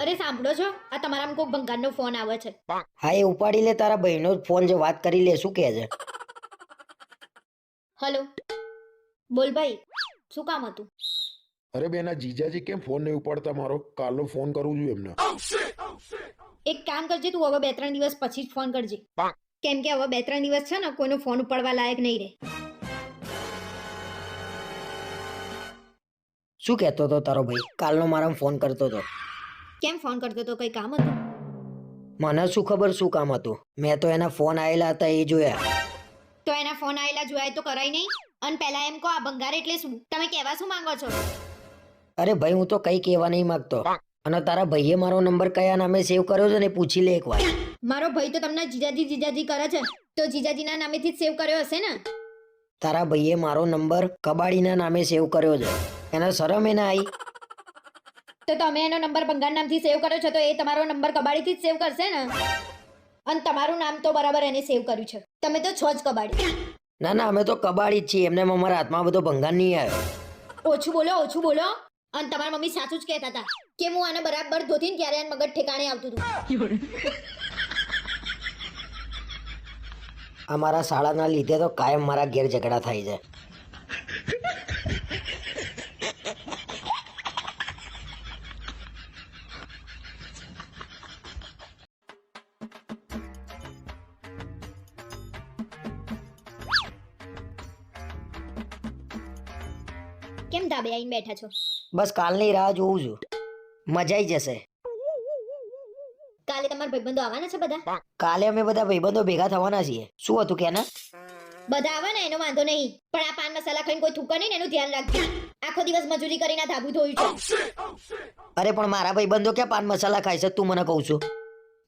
અરે સાંભળો છો? આ તમારા કોઈક ભંગારનો ફોન આવે છે. હા એ ઉપાડી લે તારા બહેનો ફોન જે વાત કરી લે શું કે છે? હલો. બોલ ભાઈ શું કામ હતું? અરે બેના જીજાજી કેમ ફોન નહીં ઉપાડતા? મારો કાલનો ફોન કરું છું એમને. એક કામ કરજે તું હવે બે ત્રણ દિવસ પછી જ ફોન કરજે. કેમ કે હવે બે ત્રણ દિવસ છે ને કોઈનો ફોન ઉપાડવા લાયક નહીં રહે. શું કહેતો હતો તારો ભાઈ? કાલનો મારા ફોન કરતો હતો. કેમ ફોન કરતો હતો? કઈ કામ હતું? મને શું ખબર શું કામ હતું? મેં તો એના ફોન આવેલા હતા એ જોયા. તો એના ફોન આવેલા જોયા તો કરાય નહીં? અને પહેલા એમ કહો આ ભંગાર એટલે શું? તમે કહેવા શું માંગો છો? અરે ભાઈ હું તો કઈ કહેવા નહીં માંગતો. અને તારા ભાઈએ મારો નંબર કયા નામે સેવ કર્યો છે ને પૂછી લે એકવાર. મારો ભાઈ તો તમને જીજાજી જીજાજી કરે છે. તો જીજાજીના નામેથી જ સેવ કર્યો હશે ને? તારા ભાઈએ મારો નંબર કબાડીના નામે સેવ કર્યો છે. એને શરમ એને આવી તો તમે એનો નંબર ભંગાર નામથી સેવ કર્યો છે તો એ તમારો નંબર કબાડીથી જ સેવ કરશે ને? અને તમારું નામ તો બરાબર એને સેવ કર્યું છે. તમે તો છો જ કબાડી. ના ના અમે તો કબાડી જ છીએ. એમને અમારા હાથમાં બધો ભંગાર નહીં આવ્યો. ઓછું બોલો ઓછું બોલો. અને તમારા મમ્મી સાચું જ કહેતા હતા કે હું આને બરાબર ધોતી ને ત્યારે એને મગજ ઠેકાણે આવતું હતું. અમારા શાળાના લીધે તો કાયમ મારા ઘેર ઝઘડા થાય છે. કેમ ધાબે આવીને બેઠા છો? બસ કાલની રાહ જોઉં છું. મજા આવી જશે. કાલે તમારા ભાઈબંધો આવવાના છે બધા? કાલે અમે બધા ભાઈબંધો ભેગા થવાના છીએ. શું હતું કે બધા આવે ને એનો વાંધો નહીં. પણ આ પાન મસાલા ખાઈને કોઈ થૂકે નહીં ને એનું ધ્યાન રાખજો. આખો દિવસ મજૂરી કરીને આ ધાબુ ધોયું છે. અરે પણ મારા ભાઈબંધો ક્યાં પાન મસાલા ખાય છે તું મને કહું છું.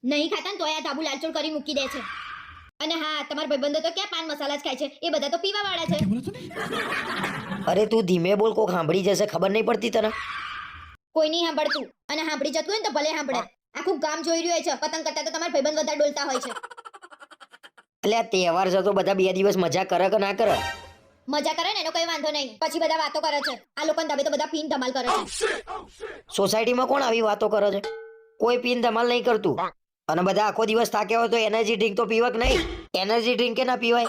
નહીં ખાતા ને તો આ ધાબુ લાલચોળ કરી મૂકી દે છે. અને હા તમારા ભાઈબંધો તો ક્યાં પાન મસાલા જ ખાય છે? એ બધા તો પીવા વાળા છે. અરે તું ધીમે બોલ કોક સાંભળી જશે ખબર નહીં પડતી તને? કોઈ નહીં સાંભળતું. અને સાંભળી જતું હોય ને તો ભલે સાંભળે. આખું ગામ જોઈ રહ્યું હોય છે. પતંગ કરતા તો તમારા ભાઈબંધ વધારે ડોલતા હોય છે. એટલે આ તહેવાર છે તો બધા બે દિવસ મજા કરે કે ના કરે? મજા કરે ને એનો કઈ વાંધો નહીં. પછી બધા વાતો કરે છે. આ લોકો ધાબે તો બધા પીન ધમાલ કરે છે. સોસાયટીમાં કોણ આવી વાતો કરે છે? કોઈ પીન ધમાલ નહીં કરતું. અને બધા આખો દિવસ થાક્યા હોય તો એનર્જી ડ્રિંક તો પીવક નહીં. એનર્જી ડ્રિંક કે ના પીવાય?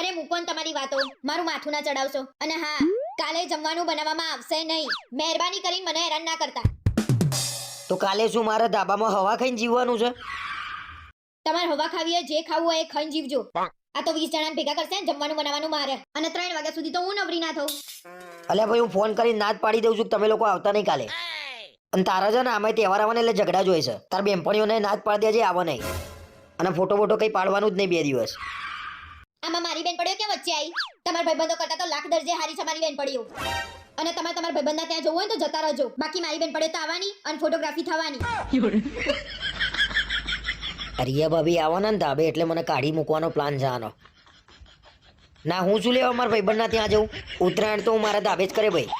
અરે મૂકો ને તમારી વાતો મારું માથું ના ચડાવશો. અને હા કાલે જમવાનું બનાવવામાં આવશે નહીં. મહેરબાની કરીને મને હેરાન ના કરતા. તો કાલે શું મારે ધાબામાં હવા ખાઈને જીવવાનું છે? તમારે હવા ખાવી હોય જે ખાવું હોય એ ખાઈને જીવજો. આ તો વીસ જણા ભેગા કરશે ને જમવાનું બનાવવાનું મારે. અને ત્રણ વાગ્યા સુધી તો હું નવરી ના થઉં. અલ્યા ભાઈ હું ફોન કરીને ના જ પાડી દઉં છું કે તમે લોકો આવતા નહીં કાલે. અને તારા છે ને આમાં તહેવાર આવવાને એટલે ઝઘડા જોઈશે છે. તારા બેનપણીઓને ના જ પાડી દેજે આવો નહીં. અને ફોટો ફોટો કઈ પાડવાનું જ નહીં બે દિવસ. આમાં મારી બેન પડ્યો ક્યાં વચ્ચે આવી તમારા ભાઈબંધો કરતા તો લાખ દરજે હારી છે મારી બેન પડ્યો. અને તમારે તમારા ભાઈબંધના ત્યાં જવું હોય તો જતા રહેજો. બાકી મારી બેન પડ્યો તો આવવાની અને ફોટોગ્રાફી થવાની. અરે ભાભી આવવાના ને ધાબે એટલે મને કાઢી મૂકવાનો પ્લાન આનો. ના, હું શું લેવા મારા ભાઈબંધના ત્યાં જવું ઉત્તરાયણ તો હું મારા ધાબે જ કરે ભાઈ.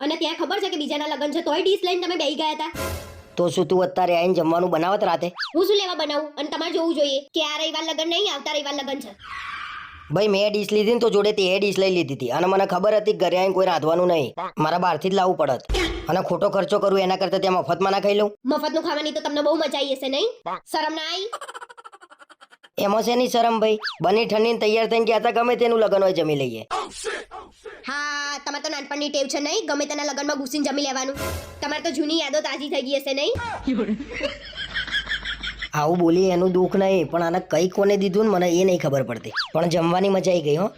અને ત્યાં ખબર છે કે બીજાના લગ્ન છે તોય ડીશ લઈને તમે બેહી ગયા હતા? તો શું તું અત્યારે આઈને જમવાનું બનાવત રાતે? હું શું લેવા બનાવું? અને તમારે જોવું જોઈએ કે આ રવિવાર લગ્ન નહીં આવતા રવિવાર લગ્ન છે. ભાઈ મેં ડીશ લીધી ને તો જોડે તે ડીશ લઈ લીધી હતી. અને મને ખબર હતી ઘરે આવીને કોઈ રાંધવાનું નહીં. મારા બહારથી જ લાવવું પડત. અને ખોટો ખર્ચો કરું એના કરતા ત્યાં મફતમાં ના ખાઈ લઉં? મફતનું ખાવાની તો તમને બહુ મજા આવી હશે નહીં? શરમ ના આવી એમાં છે નહીં શરમ ભાઈ? બની ઠંડીને તૈયાર થઈને ગયા હતા ગમે તેનું લગન હોય જમી લઈએ. હા તમારે તો નાનપણની ટેવ છે નહીં? ગમે તેના લગ્નમાં ઘૂસીને જમી લેવાનું. તમારે તો જૂની યાદો તાજી થઈ ગઈ હશે નહીં? આવું બોલી એનું દુઃખ નહીં, પણ આને કઈ કોને દીધું ને મને એ નહીં ખબર પડતી. પણ જમવાની મજા આવી ગઈ, હો.